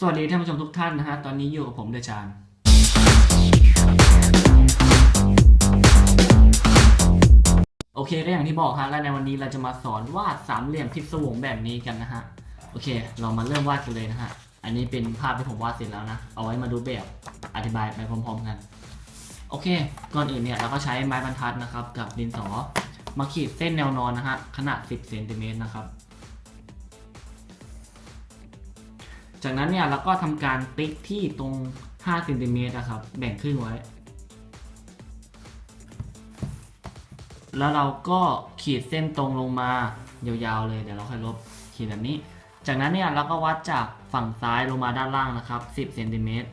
สวัสดีท่านผู้ชมทุกท่านนะฮะ ตอนนี้อยู่กับผมเดชาน โอเคก็อย่างที่บอกฮะ และในวันนี้เราจะมาสอนวาดสามเหลี่ยมพิศวงแบบนี้กันนะฮะ โอเค เรามาเริ่มวาดกันเลยนะฮะ อันนี้เป็นภาพที่ผมวาดเสร็จแล้วนะ เอาไว้มาดูแบบอธิบายไปพร้อม ๆ กัน โอเค ก่อนอื่นเนี่ยเราก็ใช้ไม้บรรทัดนะครับ กับดินสอ มาขีดเส้นแนวนอนนะฮะ ขนาด 10เซนติเมตรนะครับ จากนั้นเนี่ยเราก็ทำการติ๊กที่ตรง5เซนติเมตรนะครับ แบ่งครึ่งไว้ แล้วเราก็ขีดเส้นตรงลงมายาวๆเลย เดี๋ยวเราค่อยลบขีดแบบนี้ จากนั้นเนี่ยเราก็วัดจากฝั่งซ้ายลงมาด้านล่างนะครับ 10เซนติเมตร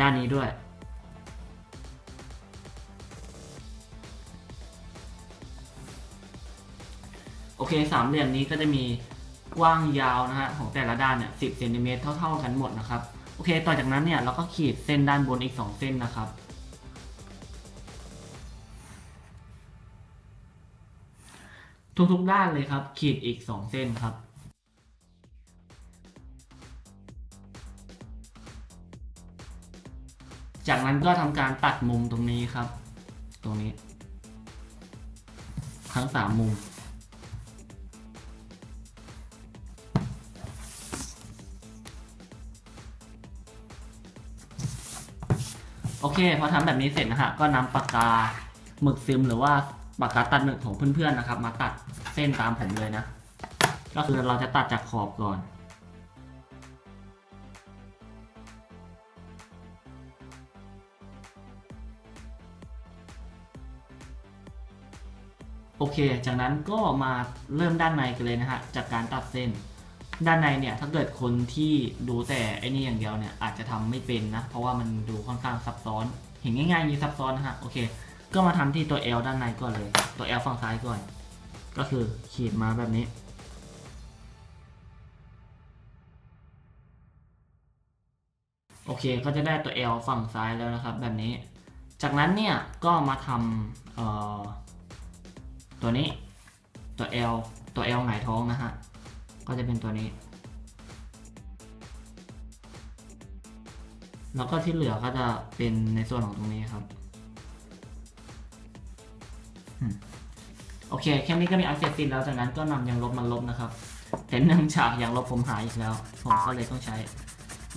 ด้านนี้ด้วย โอเคสามเหลี่ยมนี้ก็จะมี กว้างยาวนะฮะของแต่ละด้านเนี่ย10เซนติเมตรเท่า ๆ กันหมดนะครับโอเค ต่อจากนั้นเนี่ยเราก็ขีดเส้นด้านบนอีก 2 เส้นนะครับ ทุกๆด้านเลยครับ ขีดอีก 2 เส้นครับจากนั้นก็ทำการตัดมุมตรงนี้ครับ ตรงนี้ ทั้ง3มุม เค พอทำแบบนี้เสร็จนะฮะก็นำปากกาหมึกซึมหรือว่าปากกาตัดหมึกของเพื่อนๆนะครับ มาตัดเส้นตามผมเลยนะ ก็คือเราจะตัดจากขอบก่อนโอเค จากนั้นก็มาเริ่มด้านในกันเลยนะฮะ จากการตัดเส้น ด้านในเนี่ยถ้าเกิดคนที่ดูแต่ไอ้นี่อย่างเดียวเนี่ยอาจจะทำไม่เป็นนะ เพราะว่ามันดูค่อนข้างซับซ้อน เห็นง่ายๆมีซับซ้อนนะฮะโอเค ก็มาทำที่ตัว L ด้านในก่อนเลย ตัว L ฝั่งซ้ายก่อน ก็คือขีดมาแบบนี้ โอเคก็จะได้ตัว L ฝั่งซ้ายแล้วนะครับ แบบนี้ จากนั้นเนี่ยก็มาทำตัวนี้ตัว L ตัว L หงายท้องนะฮะ ก็จะเป็นตัวนี้ แล้วก็ที่เหลือก็จะเป็นในส่วนของตรงนี้ครับอืมโอเค แค่นี้ก็มีอันเสร็จสิ้นแล้วจากนั้นก็นำยางลบมาลบนะครับ แต่เนื่องจากยางลบผมหายอีกแล้ว ผมก็เลยต้องใช้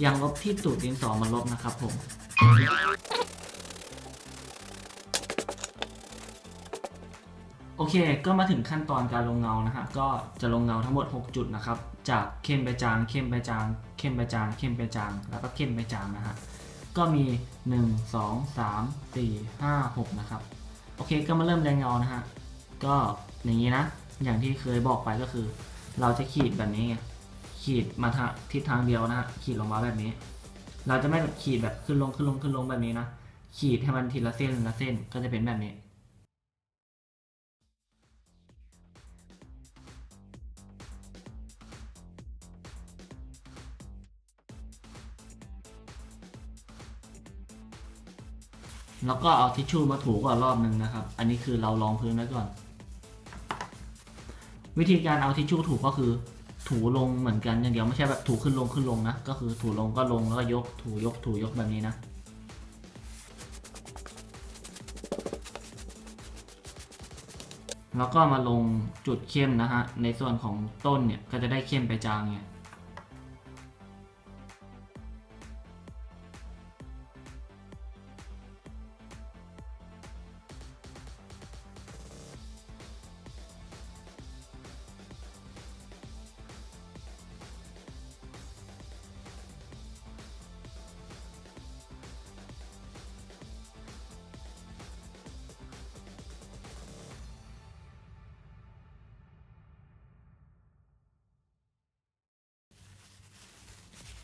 ยางลบที่ตูดดินสอมาลบนะครับผม โอเค ก็มาถึงขั้นตอนการลงเงานะฮะ ก็จะลงเงาทั้งหมด 6 จุดนะครับ จากเข้มไปจาง เข้มไปจาง เข้มไปจาง เข้มไปจาง แล้วก็เข้มไปจางนะฮะ ก็มี 1 2 3 4 5 6 นะครับ โอเค ก็มาเริ่มแรงเงานะฮะ ก็อย่างนี้นะ อย่างที่เคยบอกไปก็คือ เราจะขีดแบบนี้ไง ขีดมาทางทิศทางเดียวนะฮะ ขีดลงมาแบบนี้ เราจะไม่แบบขีดแบบขึ้นลงขึ้นลงขึ้นลงแบบนี้นะ ขีดให้มันทีละเส้นละเส้น ก็จะเป็นแบบนี้ แล้วก็เอาทิชชู่มาถูก่อนรอบหนึ่งนะครับ อันนี้คือเราลองพื้นไว้ก่อน วิธีการเอาทิชชู่ถูก็คือ ถูลงเหมือนกันอย่างเดียวไม่ใช่แบบถูขึ้นลงขึ้นลงนะ ก็คือถูลงก็ลงแล้วก็ยกถูยกถูยกแบบนี้นะแล้วก็มาลงจุดเข้มนะฮะ ในส่วนของต้นเนี่ยก็จะได้เข้มไปจางเนี่ย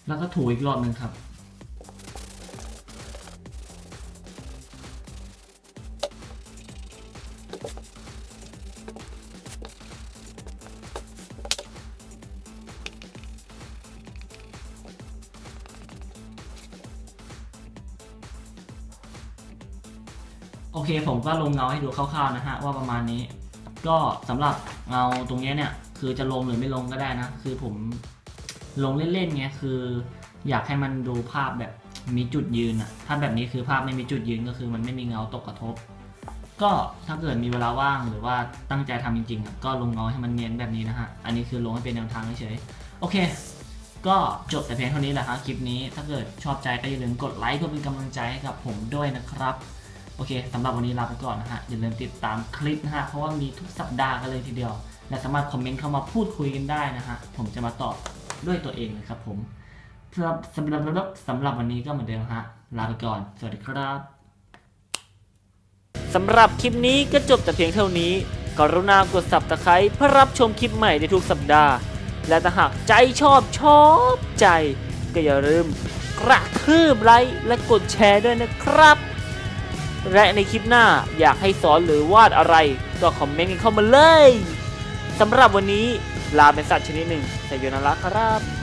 แล้วก็ถูอีกรอบหนึ่งครับ โอเคผมก็ลงเงาให้ดูคร่าวๆนะฮะ ว่าประมาณนี้ ก็สำหรับเงาตรงนี้เนี่ย คือจะลงหรือไม่ลงก็ได้นะ คือผม ลงเล่นๆไงคือ อยากให้มันดูภาพแบบมีจุดยืนอะถ้าแบบนี้คือภาพไม่มีจุดยืนก็คือมันไม่มีเงาตกกระทบ ก็ถ้าเกิดมีเวลาว่างหรือว่าตั้งใจทำจริงๆอะก็ลงเงาให้มันเนียนแบบนี้นะฮะ อันนี้คือลงให้เป็นแนวทางเฉยโอเค ก็จบแต่เพียงเท่านี้แหละครับคลิปนี้ ถ้าเกิดชอบใจก็อย่าลืมกดไลค์เพื่อเป็นกำลังใจให้กับผมด้วยนะครับ โอเคสำหรับวันนี้ลาไปก่อนนะฮะ อย่าลืมติดตามคลิปนะฮะ เพราะว่ามีทุกสัปดาห์กันเลยทีเดียว และสามารถคอมเมนต์เข้ามาพูดคุยกันได้นะฮะ ผมจะมาตอบ ด้วยตัวเองเลยครับผมสำหรับสำหรับสำหรับวันนี้ก็เหมือนเดิมฮะลาไปก่อน สวัสดีครับสำหรับคลิปนี้ก็จบแต่เพียงเท่านี้ กรุณากด subscribe เพื่อรับชมคลิปใหม่ในทุกสัปดาห์ และถ้าหากใจชอบชอบใจ ก็อย่าลืมกระทืบไลค์และกดแชร์ด้วยนะครับ และในคลิปหน้าอยากให้สอนหรือวาดอะไร ก็คอมเมนต์กันเข้ามาเลยสำหรับวันนี้ ลาเป็นสัตว์ชนิดหนึ่งแต่อยนาระครับ